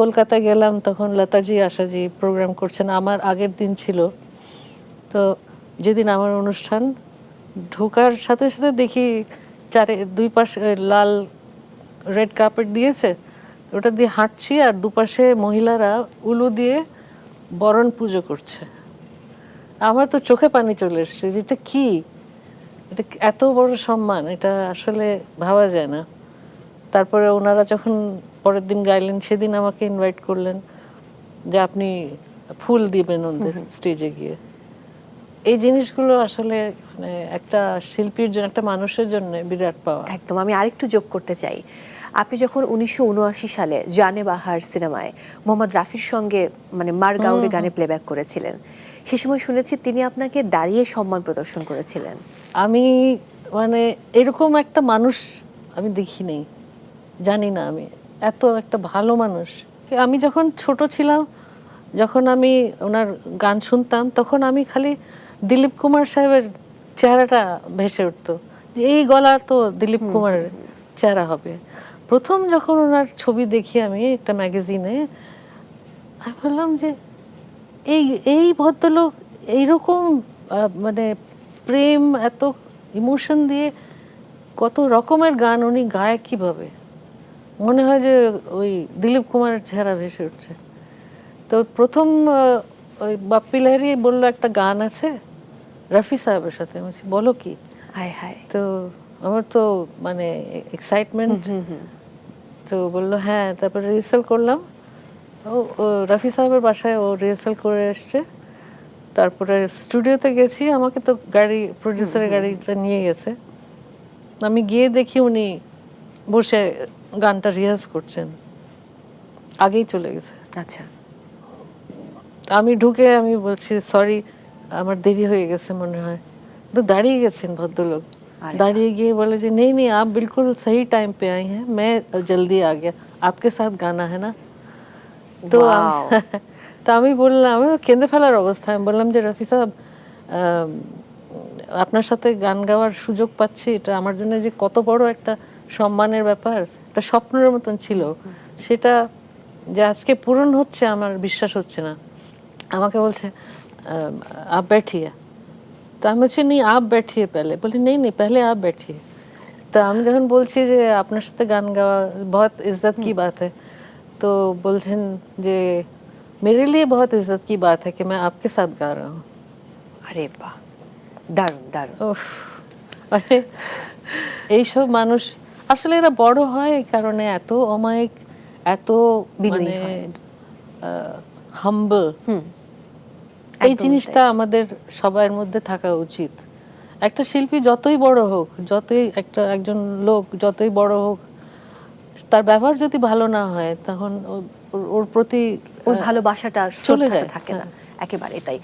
কলকাতায় গেলাম, তখন লতাজি আশাজি প্রোগ্রাম করছেন। আমার আগের দিন ছিল। তো যেদিন আমার অনুষ্ঠান, ঢোকার সাথে সাথে দেখি চারে, দুই পাশে লাল রেড কার্পেট দিয়েছে। ওটা দিয়ে হাঁটছি আর দুপাশে মহিলারা উলু দিয়ে বরণ পুজো করছে। আমার তো চোখে পানি চলে এসছে যে এটা কি? এটা এত বড় সম্মান? এটা আসলে ভাবা যায় না। তারপরে ওনারা যখন পরের দিন গাইলেন সেদিন আমাকে ইনভাইট করলেন যে আপনি ফুল দিবেন ওদের স্টেজে গিয়ে। এই জিনিসগুলো আসলে মানে একটা শিল্পীর জন্য একটা মানুষের জন্য বিরাট পাওয়া। একদম আমি আরেকটু যোগ করতে চাই। আপনি যখন উনিশশো সালে জানে বাহার সিনেমায় মোহাম্মদ রাফির সঙ্গে মানে মার গাউরে গানে প্লেব্যাক করেছিলেন সে সময় শুনেছি তিনি আপনাকে দাঁড়িয়ে সম্মান প্রদর্শন করেছিলেন। আমি মানে এরকম একটা মানুষ আমি দেখি নেই। জানি না আমি এত একটা ভালো মানুষ। আমি যখন ছোট ছিলাম যখন আমি ওনার গান শুনতাম তখন আমি খালি দিলীপ কুমার সাহেবের চেহারাটা ভেসে উঠতো যে এই গলা তো দিলীপ কুমারের চেহারা হবে। প্রথম যখন ওনার ছবি দেখি আমি একটা ম্যাগাজিনে আমি বললাম যে এই এই ভদ্রলোক এইরকম মানে প্রেম এত ইমোশন দিয়ে কত রকমের গান উনি গায় কীভাবে? মনে হয় যে ওই দিলীপ কুমারের চেহারা ভেসে উঠছে। তো প্রথম ওই বাপ্পি লাহিরি বলল একটা গান আছে রাফি সাহেবের সাথে। আমি বলছি, বলো কি? হায় হায়। তো আমার তো মানে এক্সাইটমেন্ট তো বলল হ্যাঁ তারপরে রিহার্সাল করলাম। ও ও রাফি সাহেবের বাসায় ও রিহার্সাল করে এসছে। তারপরে স্টুডিওতে গেছি আমাকে তো গাড়ি প্রডিউসারের গাড়িটা নিয়ে গেছে। আমি গিয়ে দেখি উনি বসে গানটা রিহার্স করছেন আগেই চলে গেছে আচ্ছা আমি ঢুকে আমি বলছি সরি আমার দেরি হয়ে গেছে মনে হয় তো দাঁড়িয়ে গেছেন ভদ্রলোক अरे दाढ़ी गए बोले जी नहीं नहीं आप बिल्कुल सही टाइम पे आई हैं मैं जल्दी आ गया आपके साथ गाना है ना তো আম- Wow. তো আমি বললাম আমি কেঁদে ফেলার অবস্থা আমি বললাম যে রফি সাহেব আম, আপনার সাথে গান গাওয়ার সুযোগ পাচ্ছি এটা আমার জন্য যে কত বড় একটা সম্মানের ব্যাপার একটা স্বপ্নের মতন ছিল সেটা যে আজকে পূরণ হচ্ছে আমার বিশ্বাস হচ্ছে না আমাকে বলছে আম, আপ बैठिए তো আমি বলছি নেই আপ बैठिए पहले বলি নেই নেই पहले आप बैठिए তা আমি যখন বলছি যে আপনার সাথে গান গাওয়া बहुत इज्जत की बात है तो বলছেন যে मेरे लिए बहुत इज्जत की बात है कि मैं आपके साथ गा रहा हूँ আরে বাহ দারুণ দারুণ উফ, মানে এইসব মানুষ আসলে এরা বড় হয় এই কারণে এত অমায়িক এত বিনয়ী মানে হাম্বল এই জিনিসটা আমাদের সবার মধ্যে থাকা উচিত। একটা শিল্পী যতই বড় হোক যতই একটা একজন লোক যতই বড় হোক তার ব্যবহার যদি ভালো না হয় তখন ওর- প্রতি ওর ভালোবাসাটা চলে যায়, থাকে না। হ্যাঁ। একেবারে তাই।